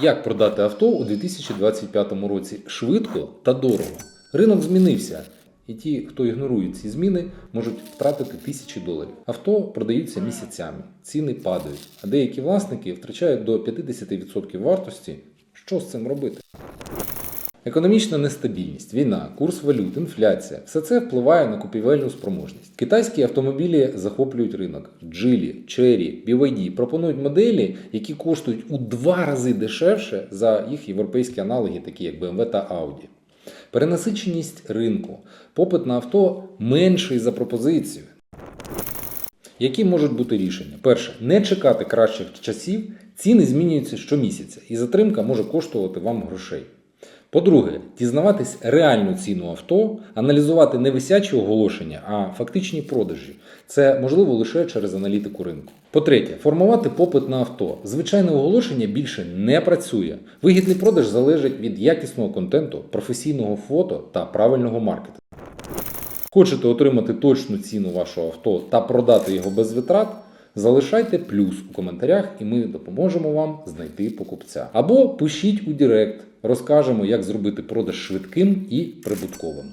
Як продати авто у 2025 році швидко та дорого? Ринок змінився, і ті, хто ігнорує ці зміни, можуть втратити тисячі доларів. Авто продаються місяцями, ціни падають, а деякі власники втрачають до 50% вартості. Що з цим робити? Економічна нестабільність, війна, курс валют, інфляція все це впливає на купівельну спроможність. Китайські автомобілі захоплюють ринок. Geely, Chery, BYD пропонують моделі, які коштують у два рази дешевше за їх європейські аналоги, такі як BMW та Audi. Перенасиченість ринку, попит на авто менший за пропозицію. Які можуть бути рішення? Перше, не чекати кращих часів, ціни змінюються щомісяця, і затримка може коштувати вам грошей. По-друге, дізнаватись реальну ціну авто, аналізувати не висячі оголошення, а фактичні продажі. Це можливо лише через аналітику ринку. По-третє, формувати попит на авто. Звичайне оголошення більше не працює. Вигідний продаж залежить від якісного контенту, професійного фото та правильного маркетингу. Хочете отримати точну ціну вашого авто та продати його без витрат? Залишайте плюс у коментарях, і ми допоможемо вам знайти покупця. Або пишіть у Директ, розкажемо, як зробити продаж швидким і прибутковим.